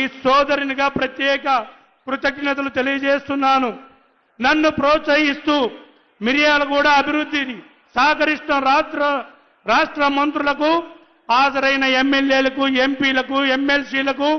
ఈ సోదరునిగా ప్రత్యేక కృతజ్ఞతలు తెలియజేస్తున్నాను. నన్ను ప్రోత్సహిస్తూ మిర్యాలగూడ అభివృద్ధిని సహకరిస్తున్న రాష్ట్ర రాష్ట్ర మంత్రులకు హాజరైన ఎమ్మెల్యేలకు ఎంపీలకు ఎమ్మెల్సీలకు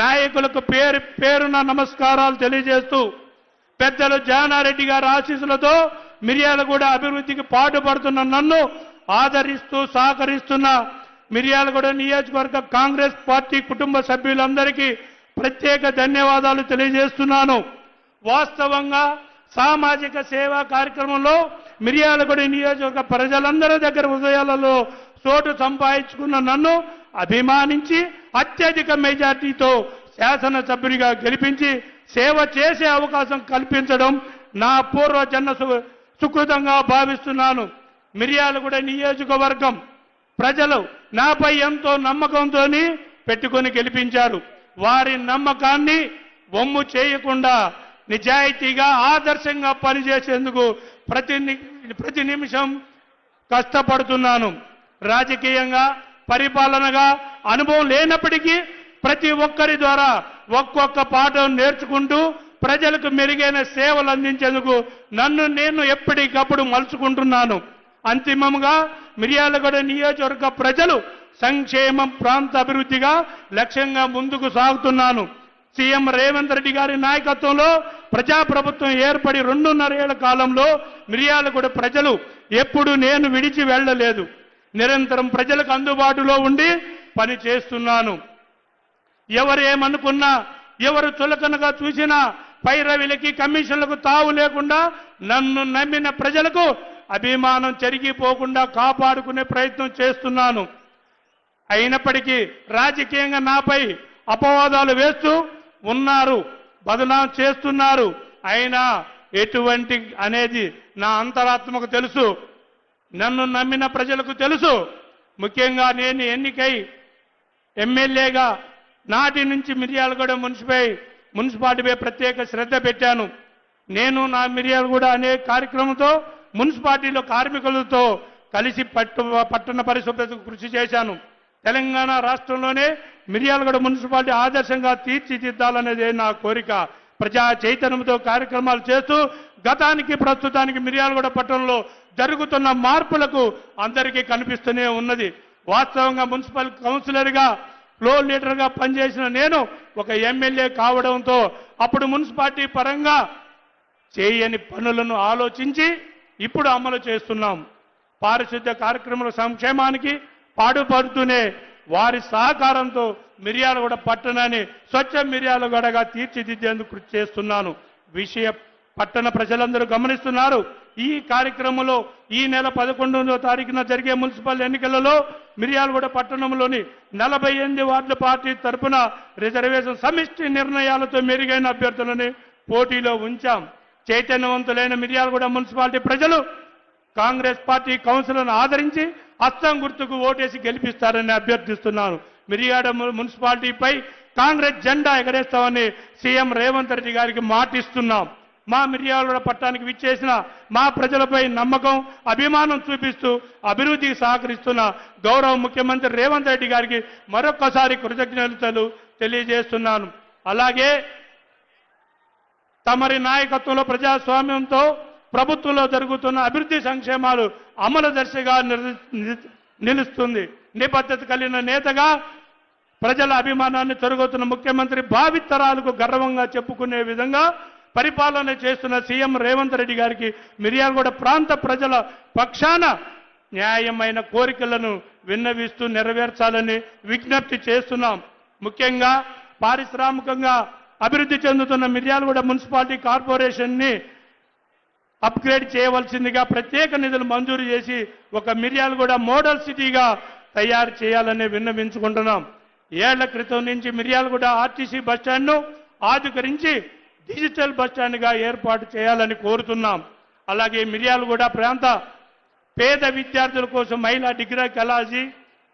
నాయకులకు పేరు పేరున నమస్కారాలు తెలియజేస్తూ పెద్దలు జానారెడ్డి గారి ఆశీస్సులతో మిర్యాలగూడ అభివృద్ధికి పాటుపడుతున్న నన్ను ఆదరిస్తూ సహకరిస్తున్న మిర్యాలగూడ నియోజకవర్గ కాంగ్రెస్ పార్టీ కుటుంబ సభ్యులందరికీ ప్రత్యేక ధన్యవాదాలు తెలియజేస్తున్నాను. వాస్తవంగా సామాజిక సేవా కార్యక్రమంలో మిర్యాలగూడ నియోజకవర్గ ప్రజలందరి దగ్గర హృదయాలలో చోటు సంపాదించుకున్న నన్ను అభిమానించి అత్యధిక మెజార్టీతో శాసనసభ్యునిగా గెలిపించి సేవ చేసే అవకాశం కల్పించడం నా పూర్వ జన్మ సుకృతంగా భావిస్తున్నాను. మిర్యాలగూడ నియోజకవర్గం ప్రజలు నాపై ఎంతో నమ్మకంతో పెట్టుకొని గెలిపించారు. వారి నమ్మకాన్ని వమ్ము చేయకుండా నిజాయితీగా ఆదర్శంగా పనిచేసేందుకు ప్రతి ప్రతి నిమిషం కష్టపడుతున్నాను. రాజకీయంగా పరిపాలనగా అనుభవం లేనప్పటికీ ప్రతి ఒక్కరి ద్వారా ఒక్కొక్క పాఠం నేర్చుకుంటూ ప్రజలకు మెరుగైన సేవలు అందించేందుకు నన్ను నేను ఎప్పటికప్పుడు మలుచుకుంటున్నాను. అంతిమంగా మిర్యాలగూడ నియోజకవర్గ ప్రజలు సంక్షేమం ప్రాంత అభివృద్ధిగా లక్ష్యంగా ముందుకు సాగుతున్నాను. సీఎం రేవంత్ రెడ్డి గారి నాయకత్వంలో ప్రజాప్రభుత్వం ఏర్పడి రెండున్నర ఏళ్ళ కాలంలో మిర్యాలగూడ ప్రజలు ఎప్పుడు నేను విడిచి వెళ్ళలేదు. నిరంతరం ప్రజలకు అందుబాటులో ఉండి పని చేస్తున్నాను. ఎవరు ఏమనుకున్నా ఎవరు చులకనగా చూసినా పైరవిలకి కమిషన్లకు తావు లేకుండా నన్ను నమ్మిన ప్రజలకు అభిమానం చెరిగిపోకుండా కాపాడుకునే ప్రయత్నం చేస్తున్నాను. అయినప్పటికీ రాజకీయంగా నాపై అపవాదాలు వేస్తూ ఉన్నారు బదనాం చేస్తున్నారు. అయినా ఎటువంటి అనేది నా అంతరాత్మకు తెలుసు. నన్ను నమ్మిన ప్రజలకు తెలుసు. ముఖ్యంగా నేను ఎన్నికై ఎమ్మెల్యేగా నాటి నుంచి మిర్యాలగూడ మున్సిపై మున్సిపాలిటీపై ప్రత్యేక శ్రద్ధ పెట్టాను. నేను నా మిర్యాలగూడ అనే కార్యక్రమంతో మున్సిపాలిటీలో కార్మికులతో కలిసి పట్టు పట్టణ పరిశుభ్రతకు కృషి చేశాను. తెలంగాణ రాష్ట్రంలోనే మిర్యాలగూడ మున్సిపాలిటీ ఆదర్శంగా తీర్చిదిద్దాలనేదే నా కోరిక. ప్రజా చైతన్యంతో కార్యక్రమాలు చేస్తూ గతానికి ప్రస్తుతానికి మిర్యాలగూడ పట్టణంలో జరుగుతున్న మార్పులకు అందరికీ కనిపిస్తూనే ఉన్నది. వాస్తవంగా మున్సిపల్ కౌన్సిలర్గా ఫ్లోర్ లీడర్గా పనిచేసిన నేను ఒక ఎమ్మెల్యే కావడంతో అప్పుడు మున్సిపాలిటీ పరంగా చేయని పనులను ఆలోచించి ఇప్పుడు అమలు చేస్తున్నాం. పారిశుద్ధ్య కార్యక్రమాల సంక్షేమానికి పాడుపడుతూనే వారి సహకారంతో మిర్యాలగూడ పట్టణాన్ని స్వచ్ఛ మిర్యాలగూడగా తీర్చిదిద్దేందుకు కృషి చేస్తున్నాను. విషయ పట్టణ ప్రజలందరూ గమనిస్తున్నారు. ఈ కార్యక్రమంలో ఈ నెల పదకొండవ తారీఖున జరిగే మున్సిపల్ ఎన్నికలలో మిర్యాలగూడ పట్టణంలోని నలభై ఎనిమిది వార్డుల పార్టీ తరపున రిజర్వేషన్ సమిష్టి నిర్ణయాలతో మెరుగైన అభ్యర్థులని పోటీలో ఉంచాం. చైతన్యవంతులైన మిర్యాలగూడ మున్సిపాలిటీ ప్రజలు కాంగ్రెస్ పార్టీ కౌన్సిల్ను ఆదరించి అస్తం గుర్తుకు ఓటేసి గెలిపిస్తారని అభ్యర్థిస్తున్నాను. మిరియాడ మున్సిపాలిటీపై కాంగ్రెస్ జెండా ఎగరేస్తామని సీఎం రేవంత్ రెడ్డి గారికి మాటిస్తున్నాం. మా మిర్యాలగూడ పట్టానికి విచ్చేసిన మా ప్రజలపై నమ్మకం అభిమానం చూపిస్తూ అభివృద్ధికి సహకరిస్తున్న గౌరవ ముఖ్యమంత్రి రేవంత్ రెడ్డి గారికి మరొక్కసారి కృతజ్ఞతలు తెలియజేస్తున్నాను. అలాగే తమరి నాయకత్వంలో ప్రజాస్వామ్యంతో ప్రభుత్వంలో జరుగుతున్న అభివృద్ధి సంక్షేమాలు అమలు దర్శగా నిలుస్తుంది. నిబద్ధత కలిగిన నేతగా ప్రజల అభిమానాన్ని తొలగుతున్న ముఖ్యమంత్రి భావితరాలకు గర్వంగా చెప్పుకునే విధంగా పరిపాలన చేస్తున్న సీఎం రేవంత్ రెడ్డి గారికి మిర్యాలగూడ ప్రాంత ప్రజల పక్షాన న్యాయమైన కోరికలను విన్నవిస్తూ నెరవేర్చాలని విజ్ఞప్తి చేస్తున్నాం. ముఖ్యంగా పారిశ్రామికంగా అభివృద్ధి చెందుతున్న మిర్యాలగూడ మున్సిపాలిటీ కార్పొరేషన్ని అప్గ్రేడ్ చేయవలసిందిగా ప్రత్యేక నిధులు మంజూరు చేసి ఒక మిర్యాలగూడ మోడల్ సిటీగా తయారు చేయాలని విన్నవించుకుంటున్నాం. ఏళ్ళ క్రితం నుంచి మిర్యాలగూడ ఆర్టీసీ బస్టాండ్ను ఆధుకరించి డిజిటల్ బస్టాండ్గా ఏర్పాటు చేయాలని కోరుతున్నాం. అలాగే మిర్యాలగూడ ప్రాంత పేద విద్యార్థుల కోసం మహిళా degree college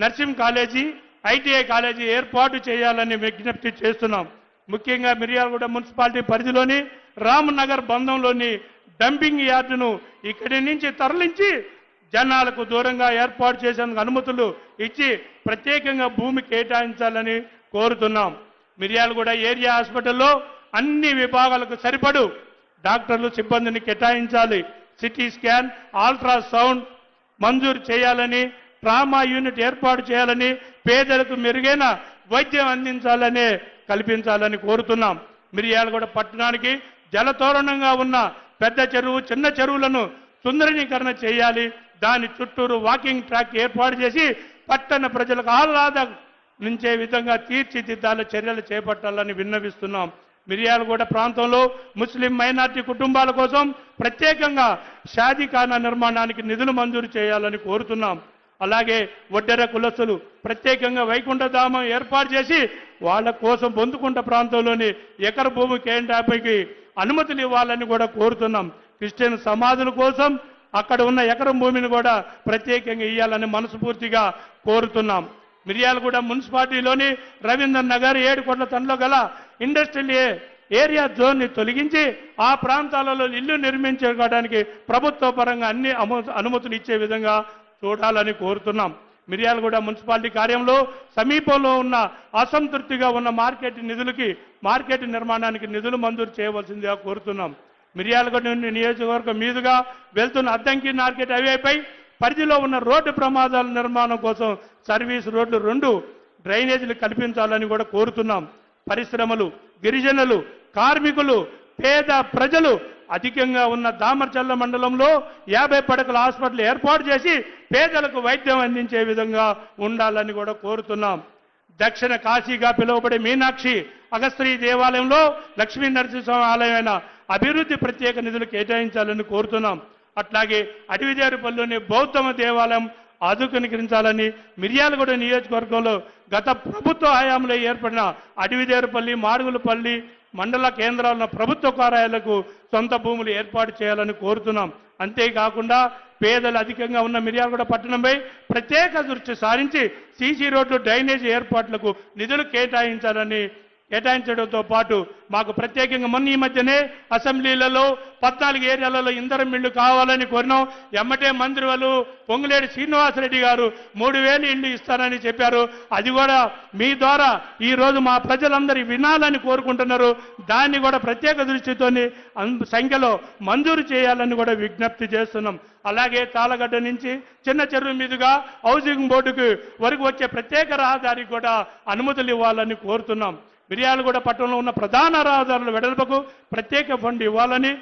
nursing college ITI college ఏర్పాటు చేయాలని విజ్ఞప్తి చేస్తున్నాం. ముఖ్యంగా మిర్యాలగూడ మున్సిపాలిటీ పరిధిలోని రామ్నగర్ బంధంలోని డంపింగ్ యార్డును ఇక్కడి నుంచి తరలించి జనాలకు దూరంగా ఏర్పాటు చేసేందుకు అనుమతులు ఇచ్చి ప్రత్యేకంగా భూమి కేటాయించాలని కోరుతున్నాం. మిర్యాలగూడ ఏరియా హాస్పిటల్లో అన్ని విభాగాలకు సరిపడు డాక్టర్లు సిబ్బందిని కేటాయించాలి. సిటీ స్కాన్ అల్ట్రాసౌండ్ మంజూరు చేయాలని ట్రామా యూనిట్ ఏర్పాటు చేయాలని పేదలకు మెరుగైన వైద్యం అందించాలని కల్పించాలని కోరుతున్నాం. మిర్యాలగూడ పట్టణానికి జలతోరణంగా ఉన్న పెద్ద చెరువు చిన్న చెరువులను సుందరీకరణ చేయాలి. దాని చుట్టూరు వాకింగ్ ట్రాక్ ఏర్పాటు చేసి పట్టణ ప్రజలకు ఆహ్లాద నుంచే విధంగా తీర్చిదిద్దాల చర్యలు చేపట్టాలని విన్నవిస్తున్నాం. మిర్యాలగూడ ప్రాంతంలో ముస్లిం మైనార్టీ కుటుంబాల కోసం ప్రత్యేకంగా షాదీఖానా నిర్మాణానికి నిధులు మంజూరు చేయాలని కోరుతున్నాం. అలాగే ఒడ్డెర కులస్సులు ప్రత్యేకంగా వైకుంఠధామం ఏర్పాటు చేసి వాళ్ళ కోసం బొందుకుంట ప్రాంతంలోని ఎకర భూమి కేంద్రాపైకి అనుమతులు ఇవ్వాలని కూడా కోరుతున్నాం. క్రిస్టియన్ సమాధుల కోసం అక్కడ ఉన్న ఎకరం భూమిని కూడా ప్రత్యేకంగా ఇవ్వాలని మనస్ఫూర్తిగా కోరుతున్నాం. మిర్యాలగూడ మున్సిపాలిటీలోని రవీంద్ర నగర్ ఏడుకొండల తనలో గల ఇండస్ట్రియల్ ఏరియా జోన్ని తొలగించి ఆ ప్రాంతాలలో ఇల్లు నిర్మించుకోవడానికి ప్రభుత్వ పరంగా అన్ని అనుమతులు ఇచ్చే విధంగా చూడాలని కోరుతున్నాం. మిర్యాలగూడ మున్సిపాలిటీ కార్యంలో సమీపంలో ఉన్న అసంతృప్తిగా ఉన్న మార్కెట్ నిధులకి మార్కెట్ నిర్మాణానికి నిధులు మంజూరు చేయవలసిందిగా కోరుతున్నాం. మిర్యాలగూడ నుండి నియోజకవర్గం మీదుగా వెళ్తున్న అద్దంకి మార్కెట్ హైవేపై పరిధిలో ఉన్న రోడ్డు ప్రమాదాల నిర్మాణం కోసం సర్వీస్ రోడ్లు రెండు డ్రైనేజీలు కల్పించాలని కూడా కోరుతున్నాం. పరిశ్రమలు గిరిజనులు కార్మికులు పేద ప్రజలు అధికంగా ఉన్న దామర్చల్ల మండలంలో యాభై పడకల హాస్పిటల్ ఏర్పాటు చేసి పేదలకు వైద్యం అందించే విధంగా ఉండాలని కూడా కోరుతున్నాం. దక్షిణ కాశీగా పిలువబడే మీనాక్షి అగస్త్రీ దేవాలయంలో లక్ష్మీ నరసింహస్వామి ఆలయమైన అభివృద్ధి ప్రత్యేక నిధులు కేటాయించాలని కోరుతున్నాం. అట్లాగే అడవిదేరుపల్లిలోని బౌద్ధమ దేవాలయం ఆధుకీకరించాలని మిర్యాలగూడ నియోజకవర్గంలో గత ప్రభుత్వ హయాంలో ఏర్పడిన అడవిదేరుపల్లి మాడుగులపల్లి మండల కేంద్రాలను ప్రభుత్వ కార్యాలయాలకు సొంత భూములు ఏర్పాటు చేయాలని కోరుతున్నాం. అంతేకాకుండా పేదలు అధికంగా ఉన్న మిర్యాలగూడ పట్టణంపై ప్రత్యేక దృష్టి సారించి సీసీ రోడ్లు డ్రైనేజీ ఏర్పాట్లకు నిధులు కేటాయించాలని కేటాయించడంతో పాటు మాకు ప్రత్యేకంగా మొన్న ఈ మధ్యనే అసెంబ్లీలలో పద్నాలుగు ఏరియాలలో ఇంధనం మిల్లు కావాలని కోరినాం. ఎమ్మటే మంత్రి వాళ్ళు పొంగులేడి శ్రీనివాసరెడ్డి గారు మూడు వేలు ఇల్లు ఇస్తారని చెప్పారు. అది కూడా మీ ద్వారా ఈ రోజు మా ప్రజలందరి వినాలని కోరుకుంటున్నారు. దాన్ని కూడా ప్రత్యేక దృష్టితోని సంఖ్యలో మంజూరు చేయాలని కూడా విజ్ఞప్తి చేస్తున్నాం. అలాగే తాళగడ్డ నుంచి చిన్న చెరువు మీదుగా హౌసింగ్ బోర్డుకు వరకు వచ్చే ప్రత్యేక రహదారికి కూడా అనుమతులు ఇవ్వాలని కోరుతున్నాం. మిర్యాలగూడ పట్టణంలో ఉన్న ప్రధాన రహదారుల వెడల్పుకు ప్రత్యేక ఫండ్ ఇవ్వాలని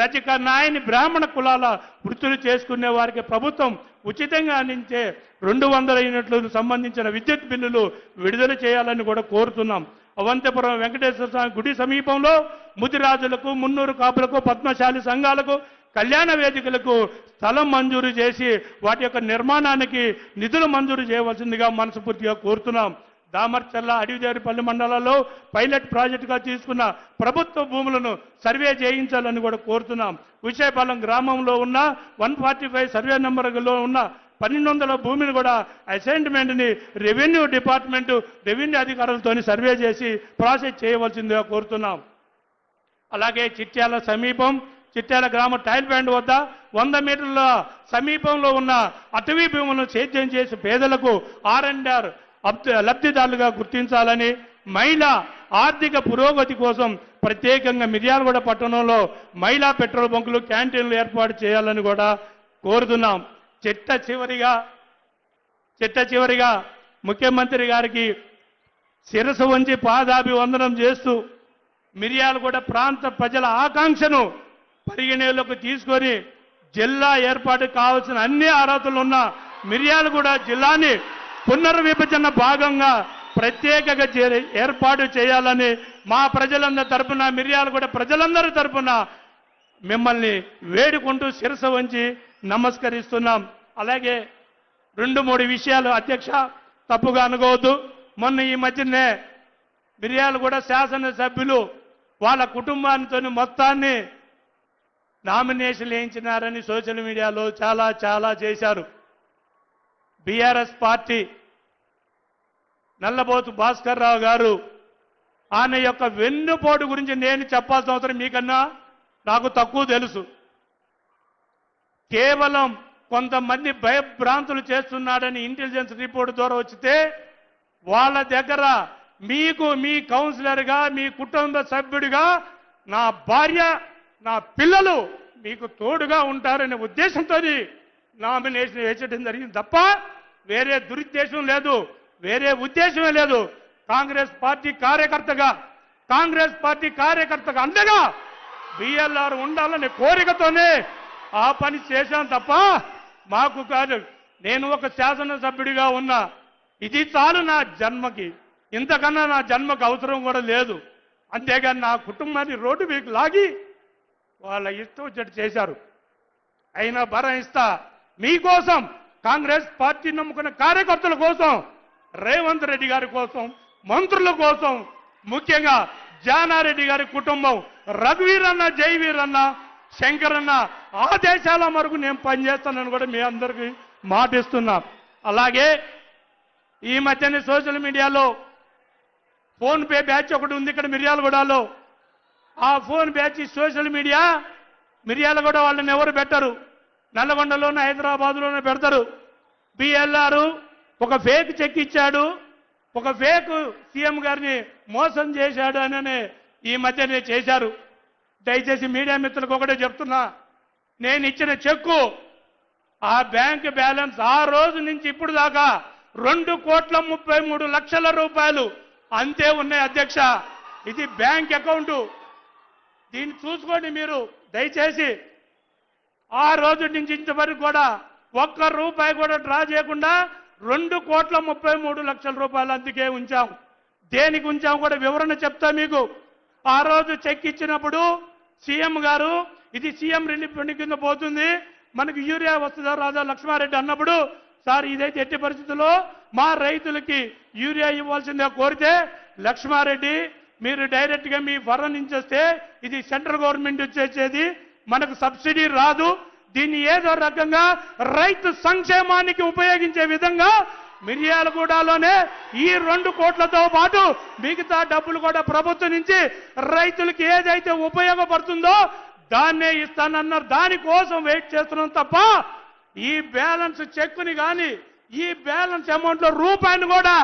రచిక నాయని బ్రాహ్మణ కులాల వృత్తులు చేసుకునే వారికి ప్రభుత్వం ఉచితంగా అందించే రెండు వందల యూనిట్లకు సంబంధించిన విద్యుత్ బిల్లులు విడుదల చేయాలని కూడా కోరుతున్నాం. అవంతపురం వెంకటేశ్వర స్వామి గుడి సమీపంలో ముదిరాజులకు మున్నూరు కాపులకు పద్మశాలి సంఘాలకు కళ్యాణ వేదికలకు స్థలం మంజూరు చేసి వాటి యొక్క నిర్మాణానికి నిధులు మంజూరు చేయవలసిందిగా మనస్ఫూర్తిగా కోరుతున్నాం. దామర్చల్ల అడవిదేరిపల్లి మండలాల్లో పైలట్ ప్రాజెక్టుగా తీసుకున్న ప్రభుత్వ భూములను సర్వే చేయించాలని కూడా కోరుతున్నాం. విశాఖపాలెం గ్రామంలో ఉన్న వన్ ఫార్టీ ఫైవ్ సర్వే నెంబర్లో ఉన్న పన్నెండు వందల భూమిని కూడా అసైన్మెంట్ని రెవెన్యూ డిపార్ట్మెంట్ రెవెన్యూ అధికారులతో సర్వే చేసి ప్రాసెస్ చేయవలసిందిగా కోరుతున్నాం. అలాగే చిట్యాల సమీపం చిట్యాల గ్రామ టైల్ బ్యాండ్ వద్ద వంద మీటర్ల సమీపంలో ఉన్న అటవీ భూములను సేద్యం చేసి పేదలకు ఆర్ అండ్ ఆర్ లబ్ధిదారులుగా గుర్తించాలని మహిళా ఆర్థిక పురోగతి కోసం ప్రత్యేకంగా మిర్యాలగూడ పట్టణంలో మహిళా పెట్రోల్ బంకులు క్యాంటీన్లు ఏర్పాటు చేయాలని కూడా కోరుతున్నాం. చిట్ట చివరిగా చిట్ట చివరిగా ముఖ్యమంత్రి గారికి శిరసు వంచి పాదాభివందనం చేస్తూ మిర్యాలగూడ ప్రాంత ప్రజల ఆకాంక్షను పరిగణలోకి తీసుకొని జిల్లా ఏర్పాటు కావాల్సిన అన్ని అర్హతలు ఉన్న మిర్యాలగూడ జిల్లాని పునర్విభజన భాగంగా ప్రత్యేకంగా చే- ఏర్పాటు చేయాలని మా ప్రజలందరి తరపున మిర్యాలగూడ ప్రజలందరి తరపున మిమ్మల్ని వేడుకుంటూ శిరస వంచి నమస్కరిస్తున్నాం. అలాగే రెండు మూడు విషయాలు అధ్యక్ష తప్పుగా అనుకోవద్దు. మొన్న ఈ మధ్యనే మిర్యాలు కూడా శాసనసభ్యులు వాళ్ళ కుటుంబానితో మొత్తాన్ని నామినేషన్ వేయించినారని సోషల్ మీడియాలో చాలా చాలా చేశారు. బీఆర్ఎస్ పార్టీ నల్లబోతు భాస్కర్ రావు గారు ఆయన యొక్క వెన్నుపోటు గురించి నేను చెప్పాల్సిన అవసరం మీకన్నా నాకు తక్కువ తెలుసు. కేవలం కొంతమంది భయభ్రాంతులు చేస్తున్నాడని ఇంటెలిజెన్స్ రిపోర్ట్ ద్వారా వచ్చితే వాళ్ళ దగ్గర మీకు మీ కౌన్సిలర్గా మీ కుటుంబ సభ్యుడిగా నా భార్య నా పిల్లలు మీకు తోడుగా ఉంటారనే ఉద్దేశంతో నామినేషన్ వేసేయడం జరిగింది తప్ప వేరే దురుద్దేశం లేదు వేరే ఉద్దేశమే లేదు. కాంగ్రెస్ పార్టీ కార్యకర్తగా కాంగ్రెస్ పార్టీ కార్యకర్తగా అండగా బిఎల్ఆర్ ఉండాలనే కోరికతోనే ఆ పని చేశాను తప్ప మాకు కాదు. నేను ఒక శాసనసభ్యుడిగా ఉన్నా. ఇది చాలు నా జన్మకి. ఇంతకన్నా నా జన్మకు అవసరం కూడా లేదు. అంతేగాని నా కుటుంబాన్ని రోడ్డు మీకు లాగి వాళ్ళ ఇష్టం వచ్చేట్టు చేశారు. అయినా భరం ఇస్తా. మీకోసం కాంగ్రెస్ పార్టీ నమ్ముకున్న కార్యకర్తల కోసం రేవంత్ రెడ్డి గారి కోసం మంత్రుల కోసం ముఖ్యంగా జానారెడ్డి గారి కుటుంబం రఘువీరన్న జయవీరన్న శంకరన్న ఆదేశాల వరకు నేను పనిచేస్తానని కూడా మీ అందరికీ మాటిస్తున్నా. అలాగే ఈ మధ్యనే సోషల్ మీడియాలో ఫోన్ పే బ్యాచ్ ఒకటి ఉంది ఇక్కడ మిర్యాలగూడలో. ఆ phone batch social media Miryalaguda వాళ్ళని ఎవరు పెట్టరు? నల్లగొండలోనే హైదరాబాద్లోనే పెడతారు. బిఎల్ఆర్ ఒక ఫేక్ చెక్ ఇచ్చాడు. ఒక ఫేక్ సీఎం గారిని మోసం చేశాడు అని ఈ మధ్యనే చేశారు. దయచేసి మీడియా మిత్రులకు ఒకటే చెప్తున్నా. నేను ఇచ్చిన చెక్కు ఆ బ్యాంక్ బ్యాలెన్స్ ఆ రోజు నుంచి ఇప్పుడు దాకా రెండు కోట్ల ముప్పై మూడు లక్షల రూపాయలు అంతే ఉన్నాయి అధ్యక్ష. ఇది బ్యాంక్ అకౌంట్. దీన్ని చూసుకోండి మీరు. దయచేసి ఆ రోజు నుంచి ఇంతవరకు కూడా ఒక్క రూపాయి కూడా డ్రా చేయకుండా రెండు కోట్ల ముప్పై మూడు లక్షల రూపాయలు అందుకే ఉంచాం. దేనికి ఉంచాం కూడా వివరణ చెప్తా మీకు. ఆ రోజు చెక్ ఇచ్చినప్పుడు సీఎం గారు ఇది సీఎం రిలీఫ్ ఫండ్ కింద పోతుంది మనకి యూరియా వస్తుందా రాదా లక్ష్మారెడ్డి అన్నప్పుడు సార్ ఇదైతే ఎట్టి పరిస్థితుల్లో మా రైతులకి యూరియా ఇవ్వాల్సిందే కోరితే లక్ష్మారెడ్డి మీరు డైరెక్ట్గా మీ ఫరం నుంచి వస్తే ఇది సెంట్రల్ గవర్నమెంట్ వచ్చేసేది మనకు సబ్సిడీ రాదు. దీన్ని ఏదో రకంగా రైతు సంక్షేమానికి ఉపయోగించే విధంగా మిర్యాలగూడలోనే ఈ రెండు కోట్లతో పాటు మిగతా డబ్బులు కూడా ప్రభుత్వం నుంచి రైతులకి ఏదైతే ఉపయోగపడుతుందో దాన్నే ఇస్తానన్నారు. దానికోసం వెయిట్ చేస్తున్నాం తప్ప ఈ బ్యాలెన్స్ చెక్కుని కానీ ఈ బ్యాలెన్స్ అమౌంట్లో రూపాయిని కూడా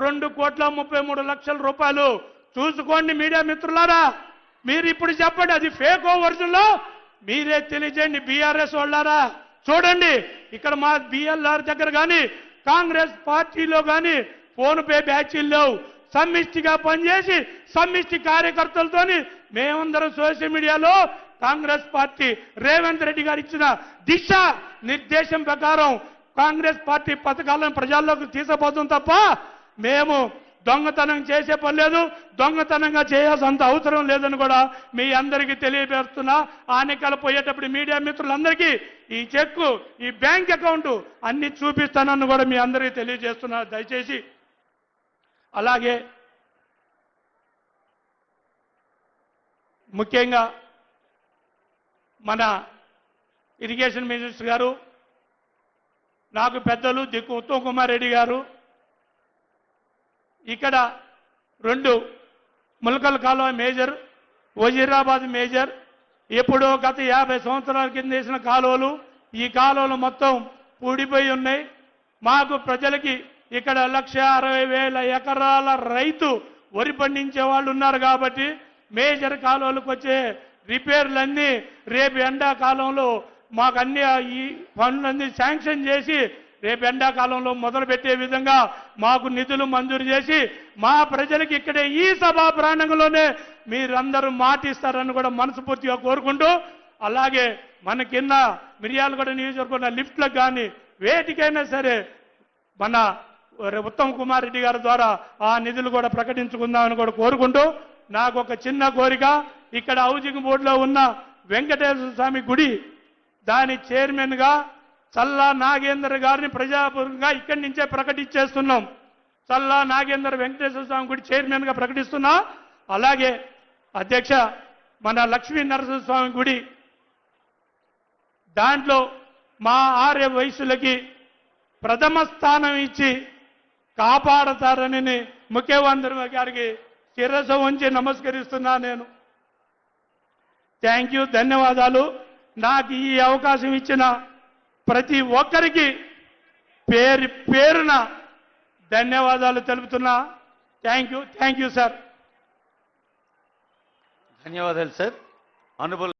రెండు కోట్ల ముప్పై మూడు లక్షల రూపాయలు చూసుకోండి మీడియా మిత్రులారా. మీరు ఇప్పుడు చెప్పండి అది ఫేక్ వర్జన్లో? మీరే తెలియజేయండి బీఆర్ఎస్ వాళ్ళారా? చూడండి ఇక్కడ మా బిఎల్ఆర్ దగ్గర కానీ కాంగ్రెస్ పార్టీలో కానీ ఫోన్ పే బ్యాచీలు లేవు. సమిష్టిగా పనిచేసి సమిష్టి కార్యకర్తలతోని మేమందరం సోషల్ మీడియాలో కాంగ్రెస్ పార్టీ రేవంత్ రెడ్డి గారు ఇచ్చిన దిశ నిర్దేశం ప్రకారం కాంగ్రెస్ పార్టీ పథకాలను ప్రజల్లోకి తీసుకుపోతాం తప్ప మేము దొంగతనం చేసే పని లేదు దొంగతనంగా చేయాల్సినంత అవసరం లేదని కూడా మీ అందరికీ తెలియపేస్తున్నా ఆనకాలు పోయేటప్పుడు మీడియా మిత్రులందరికీ ఈ చెక్కు ఈ బ్యాంక్ అకౌంటు అన్ని చూపిస్తానని కూడా మీ అందరికీ తెలియజేస్తున్నా. దయచేసి అలాగే ముఖ్యంగా మన ఇరిగేషన్ మినిస్టర్ గారు నాకు పెద్దలు దిక్కు ఉత్తమ్ కుమార్ రెడ్డి గారు ఇక్కడ రెండు ములకల కాలువ మేజర్ వజీరాబాద్ మేజర్. ఎప్పుడో గత యాభై సంవత్సరాల కింద వేసిన కాలువలు ఈ కాలువలు మొత్తం పూడిపోయి ఉన్నాయి. మాకు ప్రజలకి ఇక్కడ లక్ష అరవై వేల ఎకరాల రైతు వరి పండించే వాళ్ళు ఉన్నారు కాబట్టి మేజర్ కాలువలకు వచ్చే రిపేర్లన్నీ రేపు ఎండాకాలంలో మాకు అన్ని ఈ పనులన్నీ శాంక్షన్ చేసి రేపు ఎండాకాలంలో మొదలు పెట్టే విధంగా మాకు నిధులు మంజూరు చేసి మా ప్రజలకి ఇక్కడే ఈ సభా ప్రాంగణంలోనే మీరందరూ మాటిస్తారని కూడా మనస్ఫూర్తిగా కోరుకుంటూ అలాగే మన కింద మిర్యాలగూడ నియోజకవర్గం లిఫ్ట్లకు కానీ వేటికైనా సరే మన ఉత్తమ్ కుమార్ రెడ్డి గారి ద్వారా ఆ నిధులు కూడా ప్రకటించుకుందామని కూడా కోరుకుంటూ నాకు ఒక చిన్న కోరిక ఇక్కడ హౌజింగ్ బోర్డులో ఉన్న వెంకటేశ్వర స్వామి గుడి దాని చైర్మన్గా చల్లా నాగేందర్ గారిని ప్రజాపూర్వకంగా ఇక్కడి నుంచే ప్రకటించేస్తున్నాం. చల్లా నాగేందర్ వెంకటేశ్వర స్వామి గుడి చైర్మన్గా ప్రకటిస్తున్నా. అలాగే అధ్యక్ష మన లక్ష్మీ నరసింహస్వామి గుడి దాంట్లో మా ఆర్య వయసులకి ప్రథమ స్థానం ఇచ్చి కాపాడతారని ముఖ్యమంత్రి గారికి శిరస్సు ఉంచి నమస్కరిస్తున్నా నేను. థ్యాంక్ యూ ధన్యవాదాలు. నాకు ఈ అవకాశం ఇచ్చిన ప్రతి ఒక్కరికి పేరు పేరున ధన్యవాదాలు తెలుపుతున్నా. Thank you thank you sir ధన్యవాదాలు సార్ అనుభవం